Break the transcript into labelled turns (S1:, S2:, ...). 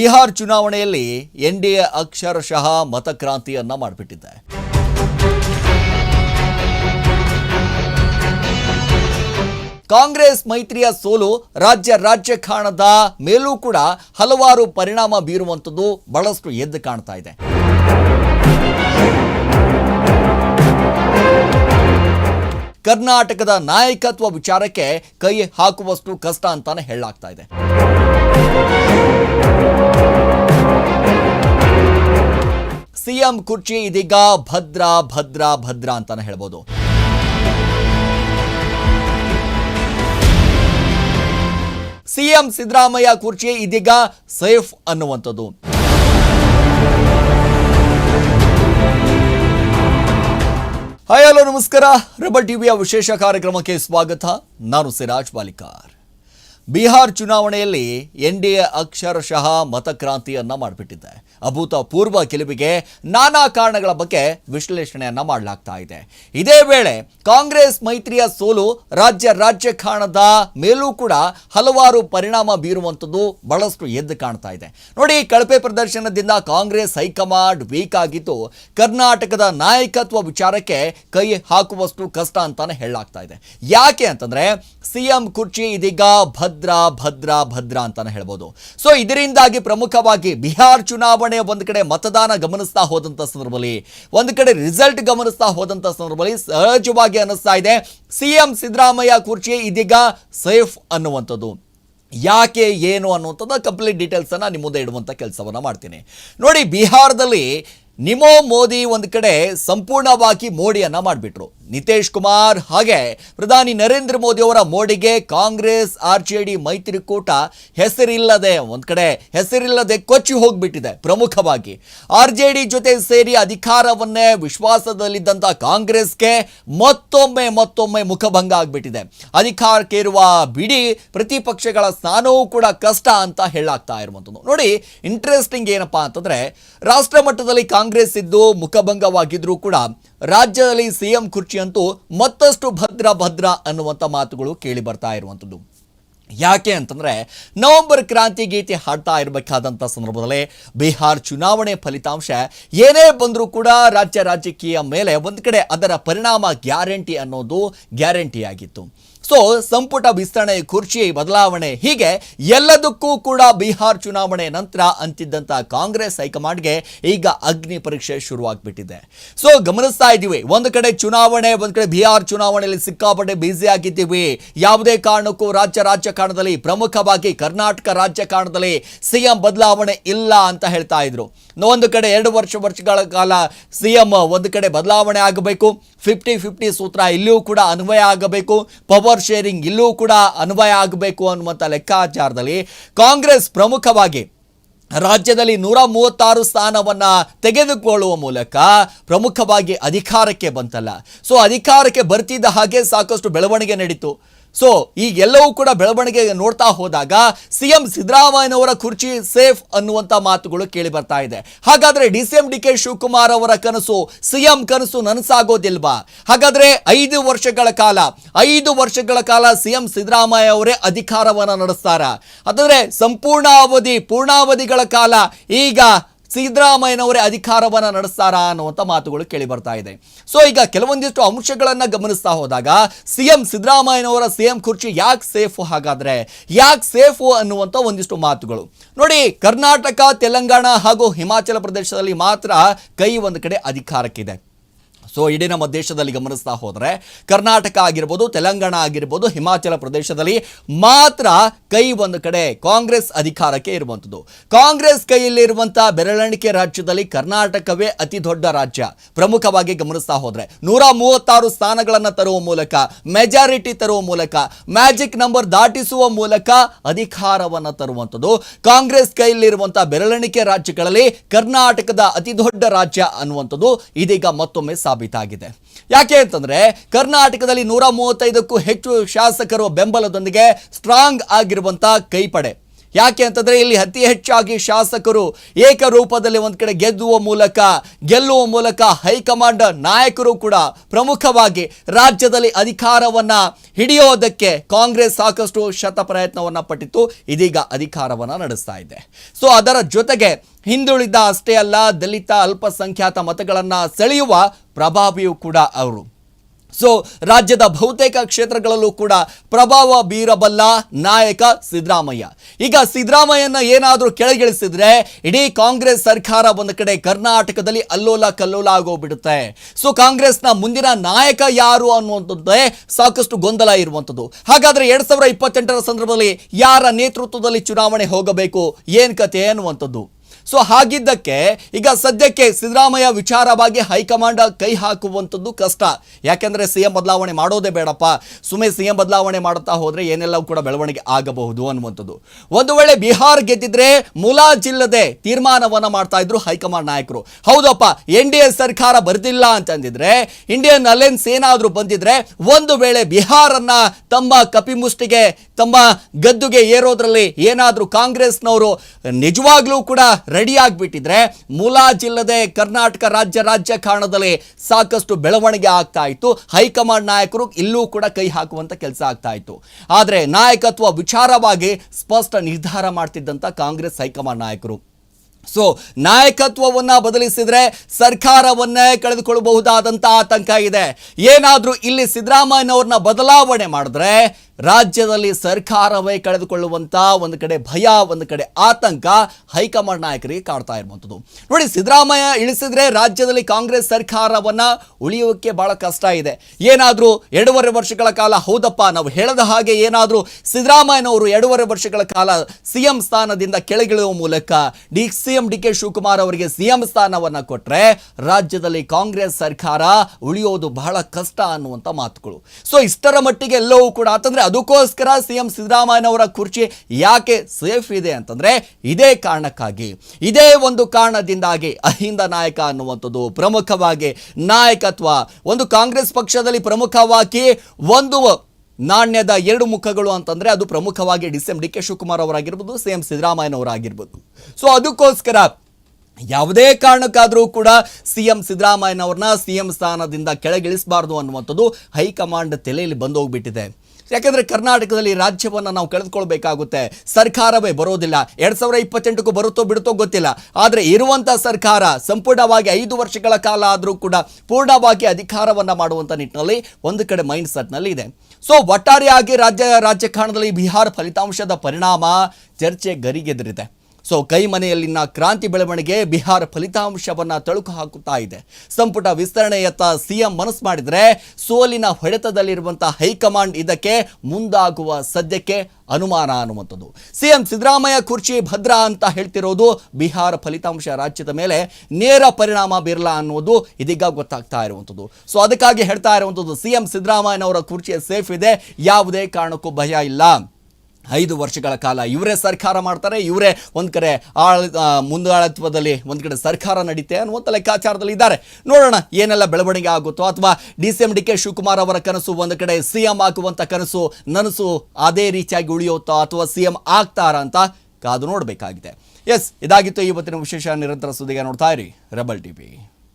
S1: ಬಿಹಾರ್ ಚುನಾವಣೆಯಲ್ಲಿ N D A ಅಕ್ಷರಶಃ ಮತಕ್ರಾಂತಿಯನ್ನ ಮಾಡಿಬಿಟ್ಟಿದೆ. ಕಾಂಗ್ರೆಸ್ ಮೈತ್ರಿಯ ಸೋಲು ರಾಜ್ಯ ರಾಜಕಾರಣದ ಮೇಲೂ ಕೂಡ ಹಲವಾರು ಪರಿಣಾಮ ಬೀರುವಂಥದ್ದು ಬಹಳಷ್ಟು ಎದ್ದು ಕಾಣ್ತಾ ಇದೆ. ಕರ್ನಾಟಕದ ನಾಯಕತ್ವ ವಿಚಾರಕ್ಕೆ ಕೈ ಹಾಕುವಷ್ಟು ಕಷ್ಟ ಅಂತಾನೆ ಹೇಳಲಾಗ್ತಾ ಇದೆ. ಸಿಎಂ ಕುರ್ಚಿ ಇದೀಗ ಭದ್ರ ಭದ್ರ ಭದ್ರ ಅಂತಾನೆ ಹೇಳ್ಬೋದು. ಸಿಎಂ ಸಿದ್ದರಾಮಯ್ಯ ಕುರ್ಚಿ ಇದೀಗ ಸೇಫ್ ಅನ್ನುವಂಥದ್ದು. ಹಾಯ್, ಹಲೋ, ನಮಸ್ಕಾರ. ರೆಬಲ್ ಟಿವಿಯ ವಿಶೇಷ ಕಾರ್ಯಕ್ರಮಕ್ಕೆ ಸ್ವಾಗತ. ನಾನು ಸಿರಾಜ್ ಬಾಲಿಕಾರ್. ಬಿಹಾರ್ ಚುನಾವಣೆಯಲ್ಲಿ ಎನ್ ಡಿ ಎ ಅಕ್ಷರಶಃ ಮತಕ್ರಾಂತಿಯನ್ನ ಮಾಡಿಬಿಟ್ಟಿದೆ. ಅಭೂತಪೂರ್ವ ಗೆಲುವಿಗೆ ನಾನಾ ಕಾರಣಗಳ ಬಗ್ಗೆ ವಿಶ್ಲೇಷಣೆಯನ್ನ ಮಾಡಲಾಗ್ತಾ ಇದೆ. ಇದೇ ವೇಳೆ ಕಾಂಗ್ರೆಸ್ ಮೈತ್ರಿಯ ಸೋಲು ರಾಜ್ಯ ರಾಜಕಾರಣದ ಮೇಲೂ ಕೂಡ ಹಲವಾರು ಪರಿಣಾಮ ಬೀರುವಂಥದ್ದು ಬಹಳಷ್ಟು ಎದ್ದು ಕಾಣ್ತಾ ಇದೆ. ನೋಡಿ, ಕಳಪೆ ಪ್ರದರ್ಶನದಿಂದ ಕಾಂಗ್ರೆಸ್ ಹೈಕಮಾಂಡ್ ವೀಕ್ ಆಗಿದ್ದು ಕರ್ನಾಟಕದ ನಾಯಕತ್ವ ವಿಚಾರಕ್ಕೆ ಕೈ ಹಾಕುವಷ್ಟು ಕಷ್ಟ ಅಂತಾನೆ ಹೇಳಲಾಗ್ತಾ ಇದೆ. ಯಾಕೆ ಅಂತಂದ್ರೆ, ಸಿಎಂ ಕುರ್ಚಿ ಇದೀಗ ಭದ್ರ ಭದ್ರ ಭದ್ರ ಅಂತಾನೆ ಹೇಳ್ಬೋದು. ಸೊ ಇದರಿಂದಾಗಿ ಪ್ರಮುಖವಾಗಿ ಬಿಹಾರ್ ಚುನಾವಣೆ ಒಂದು ಕಡೆ ಮತದಾನ ಗಮನಿಸ್ತಾ ಹೋದಂತ ಸಂದರ್ಭದಲ್ಲಿ, ಒಂದು ಕಡೆ ರಿಸಲ್ಟ್ ಗಮನಿಸ್ತಾ ಹೋದಂತ ಸಂದರ್ಭದಲ್ಲಿ ಸಹಜವಾಗಿ ಅನ್ನಿಸ್ತಾ ಇದೆ. ಸಿಎಂ ಸಿದ್ದರಾಮಯ್ಯ ಕುರ್ಚಿ ಇದೀಗ ಸೇಫ್ ಅನ್ನುವಂಥದ್ದು. ಯಾಕೆ, ಏನು ಅನ್ನುವಂಥದ್ದು ಕಂಪ್ಲೀಟ್ ಡೀಟೇಲ್ಸ್ ಅನ್ನ ನಿಮ್ಮ ಮುಂದೆ ಇಡುವಂತ ಕೆಲಸವನ್ನ ಮಾಡ್ತೀನಿ. ನೋಡಿ, ಬಿಹಾರದಲ್ಲಿ ನಿಮೋ ಮೋದಿ ಒಂದು ಕಡೆ ಸಂಪೂರ್ಣವಾಗಿ ಮೋಡಿಯನ್ನ ಮಾಡಿಬಿಟ್ರು. ನಿತೀಶ್ ಕುಮಾರ್ ಹಾಗೆ ಪ್ರಧಾನಿ ನರೇಂದ್ರ ಮೋದಿ ಅವರ ಮೋಡಿಗೆ ಕಾಂಗ್ರೆಸ್, ಆರ್ ಜೆ ಡಿ, ಮೈತ್ರಿಕೂಟ ಹೆಸರಿಲ್ಲದೆ ಒಂದು ಕಡೆ ಹೆಸರಿಲ್ಲದೆ ಕೊಚ್ಚಿ ಹೋಗ್ಬಿಟ್ಟಿದೆ ಪ್ರಮುಖವಾಗಿ. ಆರ್ ಜೆ ಡಿ ಜೊತೆ ಸೇರಿ ಅಧಿಕಾರವನ್ನೇ ವಿಶ್ವಾಸದಲ್ಲಿದ್ದಂಥ ಕಾಂಗ್ರೆಸ್ಗೆ ಮತ್ತೊಮ್ಮೆ ಮತ್ತೊಮ್ಮೆ ಮುಖಭಂಗ ಆಗ್ಬಿಟ್ಟಿದೆ. ಅಧಿಕಾರಕ್ಕೆ ಇರುವ ಬಿಡಿ ಪ್ರತಿಪಕ್ಷಗಳ ಸ್ಥಾನವೂ ಕೂಡ ಕಷ್ಟ ಅಂತ ಹೇಳಾಗ್ತಾ ಇರುವಂಥದ್ದು. ನೋಡಿ ಇಂಟ್ರೆಸ್ಟಿಂಗ್ ಏನಪ್ಪಾ ಅಂತಂದ್ರೆ ರಾಷ್ಟ್ರ ಮಟ್ಟದಲ್ಲಿ ಕಾಂಗ್ರೆಸ್ ಇದ್ದು ಮುಖಭಂಗವಾಗಿದ್ರೂ ಕೂಡ ರಾಜ್ಯದಲ್ಲಿ ಸಿಎಂ ಕುರ್ಚಿ ಅಂತೂ ಮತ್ತಷ್ಟು ಭದ್ರ ಭದ್ರ ಅನ್ನುವಂಥ ಮಾತುಗಳು ಕೇಳಿ ಬರ್ತಾ ಇರುವಂಥದ್ದು. ಯಾಕೆ ಅಂತಂದರೆ ನವೆಂಬರ್ ಕ್ರಾಂತಿ ಗೀತೆ ಹಾಡ್ತಾ ಇರಬೇಕಾದಂಥ ಸಂದರ್ಭದಲ್ಲಿ ಬಿಹಾರ್ ಚುನಾವಣೆ ಫಲಿತಾಂಶ ಏನೇ ಬಂದರೂ ಕೂಡ ರಾಜ್ಯ ರಾಜಕೀಯ ಮೇಲೆ ಒಂದು ಕಡೆ ಅದರ ಪರಿಣಾಮ ಗ್ಯಾರಂಟಿ ಅನ್ನೋದು ಗ್ಯಾರಂಟಿ ಆಗಿತ್ತು ಸೊ ಸಂಪುಟ ವಿಸ್ತರಣೆ ಕುರ್ಚಿ ಬದಲಾವಣೆ ಹೀಗೆ ಎಲ್ಲದಕ್ಕೂ ಕೂಡ ಬಿಹಾರ್ ಚುನಾವಣೆ ನಂತರ ಅಂತಿದ್ದಂಥ ಕಾಂಗ್ರೆಸ್ ಹೈಕಮಾಂಡ್ಗೆ ಈಗ ಅಗ್ನಿ ಪರೀಕ್ಷೆ ಶುರುವಾಗ್ಬಿಟ್ಟಿದೆ. ಸೊ ಗಮನಿಸ್ತಾ ಇದ್ದೀವಿ, ಒಂದು ಕಡೆ ಚುನಾವಣೆ, ಒಂದು ಕಡೆ ಬಿಹಾರ್ ಚುನಾವಣೆಯಲ್ಲಿ ಸಿಕ್ಕಾಪಟ್ಟೆ ಬ್ಯುಸಿ ಆಗಿದ್ದೀವಿ. ಯಾವುದೇ ಕಾರಣಕ್ಕೂ ರಾಜ್ಯ ರಾಜಕಾರಣದಲ್ಲಿ ಪ್ರಮುಖವಾಗಿ ಕರ್ನಾಟಕ ರಾಜಕಾರಣದಲ್ಲಿ ಸಿಎಂ ಬದಲಾವಣೆ ಇಲ್ಲ ಅಂತ ಹೇಳ್ತಾ ಇದ್ರು. ಒಂದು ಕಡೆ ಎರಡು ವರ್ಷ ವರ್ಷಗಳ ಕಾಲ ಸಿಎಂ ಒಂದು ಕಡೆ ಬದಲಾವಣೆ ಆಗಬೇಕು ಫಿಫ್ಟಿ ಫಿಫ್ಟಿ ಸೂತ್ರ ಇಲ್ಲಿಯೂ ಕೂಡ ಅನ್ವಯ ಆಗಬೇಕು. ಪವರ್ ಶೇರಿಂಗ್ ಇಲ್ಲೂ ಕೂಡ ಅನ್ವಯ ಆಗಬೇಕು ಅನ್ನುವಂಥ ಲೆಕ್ಕಾಚಾರದಲ್ಲಿ ಕಾಂಗ್ರೆಸ್ ಪ್ರಮುಖವಾಗಿ ರಾಜ್ಯದಲ್ಲಿ ನೂರ ಮೂವತ್ತಾರು ಸ್ಥಾನವನ್ನು ತೆಗೆದುಕೊಳ್ಳುವ ಮೂಲಕ ಪ್ರಮುಖವಾಗಿ ಅಧಿಕಾರಕ್ಕೆ ಬಂತಲ್ಲ. ಸೊ ಅಧಿಕಾರಕ್ಕೆ ಬರ್ತಿದ್ದ ಹಾಗೆ ಸಾಕಷ್ಟು ಬೆಳವಣಿಗೆ ನಡೀತು. ಸೊ ಎಲ್ಲವೂ ಕೂಡ ಬೆಳವಣಿಗೆ ನೋಡ್ತಾ ಹೋದಾಗ ಸಿಎಂ ಸಿದ್ದರಾಮಯ್ಯನವರ ಕುರ್ಚಿ ಸೇಫ್ ಅನ್ನುವಂಥ ಮಾತುಗಳು ಕೇಳಿ ಬರ್ತಾ ಇದೆ. ಹಾಗಾದ್ರೆ D C M D K Shivakumar ಅವರ ಕನಸು, ಸಿಎಂ ಕನಸು ನನಸಾಗೋದಿಲ್ವಾ? ಹಾಗಾದ್ರೆ ಐದು ವರ್ಷಗಳ ಕಾಲ, ಐದು ವರ್ಷಗಳ ಕಾಲ ಸಿಎಂ ಸಿದ್ದರಾಮಯ್ಯ ಅವರೇ ಅಧಿಕಾರವನ್ನ ನಡೆಸ್ತಾರ? ಅದಂದ್ರೆ ಸಂಪೂರ್ಣ ಅವಧಿ ಪೂರ್ಣಾವಧಿಗಳ ಕಾಲ ಈಗ ಸಿದ್ದರಾಮಯ್ಯನವರೇ ಅಧಿಕಾರವನ್ನು ನಡೆಸ್ತಾರಾ ಅನ್ನುವಂಥ ಮಾತುಗಳು ಕೇಳಿ ಬರ್ತಾ ಇದೆ. ಸೊ ಈಗ ಕೆಲವೊಂದಿಷ್ಟು ಅಂಶಗಳನ್ನು ಗಮನಿಸ್ತಾ ಹೋದಾಗ ಸಿ ಎಂ ಸಿದ್ದರಾಮಯ್ಯನವರ ಸಿ ಎಂ ಕುರ್ಚಿ ಯಾಕೆ ಸೇಫು ಹಾಗಾದರೆ? ಯಾಕೆ ಸೇಫು ಅನ್ನುವಂಥ ಒಂದಿಷ್ಟು ಮಾತುಗಳು. ನೋಡಿ, ಕರ್ನಾಟಕ, ತೆಲಂಗಾಣ ಹಾಗೂ ಹಿಮಾಚಲ ಪ್ರದೇಶದಲ್ಲಿ ಮಾತ್ರ ಕೈ ಒಂದು ಕಡೆ ಅಧಿಕಾರಕ್ಕಿದೆ. ಸೊ ಇಡೀ ನಮ್ಮ ದೇಶದಲ್ಲಿ ಗಮನಿಸ್ತಾ ಹೋದರೆ, ಕರ್ನಾಟಕ ಆಗಿರ್ಬೋದು, ತೆಲಂಗಾಣ ಆಗಿರ್ಬೋದು, ಹಿಮಾಚಲ ಪ್ರದೇಶದಲ್ಲಿ ಮಾತ್ರ ಕೈ ಒಂದು ಕಡೆ ಕಾಂಗ್ರೆಸ್ ಅಧಿಕಾರಕ್ಕೆ ಇರುವಂಥದ್ದು. ಕಾಂಗ್ರೆಸ್ ಕೈಯಲ್ಲಿರುವಂಥ ಬೆರಳೆಣಿಕೆ ರಾಜ್ಯದಲ್ಲಿ ಕರ್ನಾಟಕವೇ ಅತಿ ದೊಡ್ಡ ರಾಜ್ಯ. ಪ್ರಮುಖವಾಗಿ ಗಮನಿಸ್ತಾ ಹೋದರೆ, ನೂರ ಮೂವತ್ತಾರು ಸ್ಥಾನಗಳನ್ನು ತರುವ ಮೂಲಕ ಮೆಜಾರಿಟಿ ತರುವ ಮೂಲಕ ಮ್ಯಾಜಿಕ್ ನಂಬರ್ ದಾಟಿಸುವ ಮೂಲಕ ಅಧಿಕಾರವನ್ನು ತರುವಂಥದ್ದು. ಕಾಂಗ್ರೆಸ್ ಕೈಯಲ್ಲಿರುವಂಥ ಬೆರಳೆಣಿಕೆ ರಾಜ್ಯಗಳಲ್ಲಿ ಕರ್ನಾಟಕದ ಅತಿ ದೊಡ್ಡ ರಾಜ್ಯ ಅನ್ನುವಂಥದ್ದು ಇದೀಗ ಮತ್ತೊಮ್ಮೆ ಸಾಬೀತಾಗಿದೆ. ಯಾಕೆ ಅಂತಂದ್ರೆ ಕರ್ನಾಟಕದಲ್ಲಿ ನೂರ ಮೂವತ್ತೈದಕ್ಕೂ ಹೆಚ್ಚು ಶಾಸಕರು ಬೆಂಬಲದೊಂದಿಗೆ ಸ್ಟ್ರಾಂಗ್ ಆಗಿರುವಂಥ ಕೈಪಡೆ. ಯಾಕೆ ಅಂತಂದರೆ ಇಲ್ಲಿ ಅತಿ ಹೆಚ್ಚಾಗಿ ಶಾಸಕರು ಏಕರೂಪದಲ್ಲಿ ಒಂದು ಕಡೆ ಗೆದ್ದುವ ಮೂಲಕ, ಗೆಲ್ಲುವ ಮೂಲಕ ಹೈಕಮಾಂಡ್ ನಾಯಕರು ಕೂಡ ಪ್ರಮುಖವಾಗಿ ರಾಜ್ಯದಲ್ಲಿ ಅಧಿಕಾರವನ್ನು ಹಿಡಿಯೋದಕ್ಕೆ ಕಾಂಗ್ರೆಸ್ ಸಾಕಷ್ಟು ಶತ ಪ್ರಯತ್ನವನ್ನು ಪಟ್ಟಿತ್ತು. ಇದೀಗ ಅಧಿಕಾರವನ್ನು ನಡೆಸ್ತಾ ಇದೆ. ಸೊ ಅದರ ಜೊತೆಗೆ ಹಿಂದುಳಿದ ಅಷ್ಟೇ ಅಲ್ಲ, ದಲಿತ, ಅಲ್ಪಸಂಖ್ಯಾತ ಮತಗಳನ್ನು ಸೆಳೆಯುವ ಪ್ರಭಾವಿಯೂ ಕೂಡ ಅವರು. ಸೊ ರಾಜ್ಯದ ಬಹುತೇಕ ಕ್ಷೇತ್ರಗಳಲ್ಲೂ ಕೂಡ ಪ್ರಭಾವ ಬೀರಬಲ್ಲ ನಾಯಕ ಸಿದ್ದರಾಮಯ್ಯ. ಈಗ ಸಿದ್ದರಾಮಯ್ಯನ ಏನಾದರೂ ಕೆಳಗಿಳಿಸಿದ್ರೆ ಇಡೀ ಕಾಂಗ್ರೆಸ್ ಸರ್ಕಾರ ಒಂದು ಕಡೆ ಕರ್ನಾಟಕದಲ್ಲಿ ಅಲ್ಲೋಲ ಕಲ್ಲೋಲ ಆಗೋಗ್ಬಿಡುತ್ತೆ. ಸೊ ಕಾಂಗ್ರೆಸ್ನ ಮುಂದಿನ ನಾಯಕ ಯಾರು ಅನ್ನುವಂಥದ್ದೇ ಸಾಕಷ್ಟು ಗೊಂದಲ ಇರುವಂಥದ್ದು. ಹಾಗಾದ್ರೆ ಎರಡ್ ಸಾವಿರದ ಇಪ್ಪತ್ತೆಂಟರ ಸಂದರ್ಭದಲ್ಲಿ ಯಾರ ನೇತೃತ್ವದಲ್ಲಿ ಚುನಾವಣೆ ಹೋಗಬೇಕು, ಏನ್ ಕತೆ ಅನ್ನುವಂಥದ್ದು. ಸೊ ಹಾಗಿದ್ದಕ್ಕೆ ಈಗ ಸದ್ಯಕ್ಕೆ ಸಿದ್ದರಾಮಯ್ಯ ವಿಚಾರವಾಗಿ ಹೈಕಮಾಂಡ್ ಕೈ ಹಾಕುವಂಥದ್ದು ಕಷ್ಟ. ಯಾಕೆಂದ್ರೆ ಸಿಎಂ ಬದಲಾವಣೆ ಮಾಡೋದೇ ಬೇಡಪ್ಪ. ಸುಮ್ಮನೆ ಸಿಎಂ ಬದಲಾವಣೆ ಮಾಡುತ್ತಾ ಹೋದರೆ ಏನೆಲ್ಲವೂ ಕೂಡ ಬೆಳವಣಿಗೆ ಆಗಬಹುದು ಅನ್ನುವಂಥದ್ದು. ಒಂದು ವೇಳೆ ಬಿಹಾರ್ ಗೆದ್ದಿದ್ರೆ ಮುಲಾಜಿಲ್ಲದೆ ತೀರ್ಮಾನವನ್ನು ಮಾಡ್ತಾ ಇದ್ರು ಹೈಕಮಾಂಡ್ ನಾಯಕರು. ಹೌದಪ್ಪ, ಎನ್ ಡಿ ಎ ಸರ್ಕಾರ ಬರೆದಿಲ್ಲ ಅಂತಂದಿದ್ರೆ, ಇಂಡಿಯನ್ ಅಲಯನ್ಸ್ ಏನಾದರೂ ಬಂದಿದ್ರೆ ಒಂದು ವೇಳೆ ಬಿಹಾರನ್ನ ತಮ್ಮ ಕಪಿಮುಷ್ಟಿಗೆ ತಮ್ಮ ಗದ್ದುಗೆ ಏರೋದ್ರಲ್ಲಿ ಏನಾದರೂ ಕಾಂಗ್ರೆಸ್ನವರು ನಿಜವಾಗ್ಲೂ ಕೂಡ ರೆಡಿ ಆಗಿಬಿಟ್ಟಿದ್ರೆ ಮುಲಾಜಿಲ್ಲದೆ ಕರ್ನಾಟಕ ರಾಜ್ಯ ರಾಜಕಾರಣದಲ್ಲಿ ಸಾಕಷ್ಟು ಬೆಳವಣಿಗೆ ಆಗ್ತಾ ಇತ್ತು. ಹೈಕಮಾಂಡ್ ನಾಯಕರು ಇಲ್ಲೂ ಕೂಡ ಕೈ ಹಾಕುವಂಥ ಕೆಲಸ ಆಗ್ತಾ ಇತ್ತು. ಆದರೆ ನಾಯಕತ್ವ ವಿಚಾರವಾಗಿ ಸ್ಪಷ್ಟ ನಿರ್ಧಾರ ಮಾಡ್ತಿದ್ದಂಥ ಕಾಂಗ್ರೆಸ್ ಹೈಕಮಾಂಡ್ ನಾಯಕರು. ಸೊ ನಾಯಕತ್ವವನ್ನು ಬದಲಿಸಿದರೆ ಸರ್ಕಾರವನ್ನೇ ಕಳೆದುಕೊಳ್ಳಬಹುದಾದಂಥ ಆತಂಕ ಇದೆ. ಏನಾದರೂ ಇಲ್ಲಿ ಸಿದ್ದರಾಮಯ್ಯನವ್ರನ್ನ ಬದಲಾವಣೆ ಮಾಡಿದ್ರೆ ರಾಜ್ಯದಲ್ಲಿ ಸರ್ಕಾರವೇ ಕಳೆದುಕೊಳ್ಳುವಂತ ಒಂದು ಕಡೆ ಭಯ, ಒಂದು ಕಡೆ ಆತಂಕ ಹೈಕಮಾಂಡ್ ನಾಯಕರಿಗೆ ಕಾಡ್ತಾ ಇರುವಂಥದ್ದು. ನೋಡಿ, ಸಿದ್ದರಾಮಯ್ಯ ಇಳಿಸಿದ್ರೆ ರಾಜ್ಯದಲ್ಲಿ ಕಾಂಗ್ರೆಸ್ ಸರ್ಕಾರವನ್ನ ಉಳಿಯೋಕ್ಕೆ ಬಹಳ ಕಷ್ಟ ಇದೆ. ಏನಾದರೂ ಎರಡೂವರೆ ವರ್ಷಗಳ ಕಾಲ ಹೌದಪ್ಪ, ನಾವು ಹೇಳದ ಹಾಗೆ ಏನಾದರೂ ಸಿದ್ದರಾಮಯ್ಯನವರು ಎರಡೂವರೆ ವರ್ಷಗಳ ಕಾಲ ಸಿಎಂ ಸ್ಥಾನದಿಂದ ಕೆಳಗಿಳುವ ಮೂಲಕ D C M D K Shivakumar ಅವರಿಗೆ ಸಿ ಎಂ ಸ್ಥಾನವನ್ನ ಕೊಟ್ಟರೆ ರಾಜ್ಯದಲ್ಲಿ ಕಾಂಗ್ರೆಸ್ ಸರ್ಕಾರ ಉಳಿಯೋದು ಬಹಳ ಕಷ್ಟ ಅನ್ನುವಂಥ ಮಾತುಗಳು. ಸೊ ಇಷ್ಟರ ಮಟ್ಟಿಗೆ ಎಲ್ಲವೂ ಕೂಡ, ಅಂತಂದ್ರೆ ಅದಕ್ಕೋಸ್ಕರ ಸಿಎಂ ಸಿದ್ದರಾಮಯ್ಯನವರ ಕುರ್ಚಿ ಯಾಕೆ ಸೇಫ್ ಇದೆ ಅಂತಂದರೆ ಇದೇ ಕಾರಣಕ್ಕಾಗಿ. ಇದೇ ಒಂದು ಕಾರಣದಿಂದಾಗಿ ಅಹಿಂದ ನಾಯಕ ಅನ್ನುವಂಥದ್ದು ಪ್ರಮುಖವಾಗಿ ನಾಯಕತ್ವ. ಒಂದು ಕಾಂಗ್ರೆಸ್ ಪಕ್ಷದಲ್ಲಿ ಪ್ರಮುಖವಾಗಿ ಒಂದು ನಾಣ್ಯದ ಎರಡು ಮುಖಗಳು ಅಂತಂದರೆ ಅದು ಪ್ರಮುಖವಾಗಿ D C M D K Shivakumar ಅವರಾಗಿರ್ಬೋದು, C M ಸಿದ್ದರಾಮಯ್ಯನವರಾಗಿರ್ಬೋದು. ಸೊ ಅದಕ್ಕೋಸ್ಕರ ಯಾವುದೇ ಕಾರಣಕ್ಕಾದರೂ ಕೂಡ ಸಿ ಎಂ ಸಿದ್ದರಾಮಯ್ಯನವ್ರನ್ನ ಸಿ ಎಂ ಸ್ಥಾನದಿಂದ ಕೆಳಗಿಳಿಸಬಾರ್ದು ಅನ್ನುವಂಥದ್ದು ಹೈಕಮಾಂಡ್ ತಲೆಯಲ್ಲಿ ಬಂದೋಗ್ಬಿಟ್ಟಿದೆ. ಯಾಕಂದ್ರೆ ಕರ್ನಾಟಕದಲ್ಲಿ ರಾಜ್ಯವನ್ನು ನಾವು ಕಳೆದುಕೊಳ್ಬೇಕಾಗುತ್ತೆ. ಸರ್ಕಾರವೇ ಬರೋದಿಲ್ಲ. ಎರಡ್ ಸಾವಿರ ಇಪ್ಪತ್ತೆಂಟಕ್ಕೂ ಬರುತ್ತೋ ಬಿಡುತ್ತೋ ಗೊತ್ತಿಲ್ಲ. ಆದರೆ ಇರುವಂತ ಸರ್ಕಾರ ಸಂಪೂರ್ಣವಾಗಿ ಐದು ವರ್ಷಗಳ ಕಾಲ ಆದರೂ ಕೂಡ ಪೂರ್ಣವಾಗಿ ಅಧಿಕಾರವನ್ನ ಮಾಡುವಂತ ನಿಟ್ಟಿನಲ್ಲಿ ಒಂದು ಕಡೆ ಮೈಂಡ್ ಸೆಟ್ನಲ್ಲಿ ಇದೆ. ಸೊ ಒಟ್ಟಾರೆಯಾಗಿ ರಾಜ್ಯ ರಾಜಕಾರಣದಲ್ಲಿ ಬಿಹಾರ ಫಲಿತಾಂಶದ ಪರಿಣಾಮ ಚರ್ಚೆ ಗರಿಗೆದರಿದೆ. ಸೊ ಕೈ ಮನೆಯಲ್ಲಿನ ಕ್ರಾಂತಿ ಬೆಳವಣಿಗೆ ಬಿಹಾರ ಫಲಿತಾಂಶವನ್ನು ತಳುಕು ಹಾಕುತ್ತಾ ಇದೆ. ಸಂಪುಟ ವಿಸ್ತರಣೆಯತ್ತ ಸಿಎಂ ಮನಸ್ಸು ಮಾಡಿದರೆ ಸೋಲಿನ ಹೊಡೆತದಲ್ಲಿರುವಂತಹ ಹೈಕಮಾಂಡ್ ಇದಕ್ಕೆ ಮುಂದಾಗುವ ಸದ್ಯಕ್ಕೆ ಅನುಮಾನ ಅನ್ನುವಂಥದ್ದು. ಸಿಎಂ ಸಿದ್ದರಾಮಯ್ಯ ಕುರ್ಚಿ ಭದ್ರ ಅಂತ ಹೇಳ್ತಿರೋದು ಬಿಹಾರ ಫಲಿತಾಂಶ ರಾಜ್ಯದ ಮೇಲೆ ನೇರ ಪರಿಣಾಮ ಬೀರಲ್ಲ ಅನ್ನೋದು ಇದೀಗ ಗೊತ್ತಾಗ್ತಾ ಇರುವಂಥದ್ದು. ಸೊ ಅದಕ್ಕಾಗಿ ಹೇಳ್ತಾ ಇರುವಂಥದ್ದು ಸಿಎಂ ಸಿದ್ದರಾಮಯ್ಯನವರ ಕುರ್ಚಿ ಸೇಫ್ ಇದೆ, ಯಾವುದೇ ಕಾರಣಕ್ಕೂ ಭಯ ಇಲ್ಲ. ಐದು ವರ್ಷಗಳ ಕಾಲ ಇವರೇ ಸರ್ಕಾರ ಮಾಡ್ತಾರೆ, ಇವರೇ ಒಂದು ಕಡೆ ಆಳ ಮುಂದಾಳತ್ವದಲ್ಲಿ ಒಂದು ಕಡೆ ಸರ್ಕಾರ ನಡೀತೆ ಅನ್ನುವಂಥ ಲೆಕ್ಕಾಚಾರದಲ್ಲಿ ಇದ್ದಾರೆ. ನೋಡೋಣ ಏನೆಲ್ಲ ಬೆಳವಣಿಗೆ ಆಗುತ್ತೋ ಅಥವಾ D C M D K Shivakumar ಅವರ ಕನಸು ಒಂದು ಕಡೆ ಸಿ ಎಂ ಆಗುವಂಥ ಕನಸು ನನಸು ಅದೇ ರೀತಿಯಾಗಿ ಉಳಿಯುತ್ತೋ ಅಥವಾ ಸಿ ಎಂ ಆಗ್ತಾರಾ ಅಂತ ಕಾದು ನೋಡಬೇಕಾಗಿದೆ. ಎಸ್, ಇದಾಗಿತ್ತು ಇವತ್ತಿನ ವಿಶೇಷ ನಿರಂತರ ಸುದ್ದಿಗೆ ನೋಡ್ತಾ ಇರಿ, ರೆಬಲ್ ಟಿವಿ.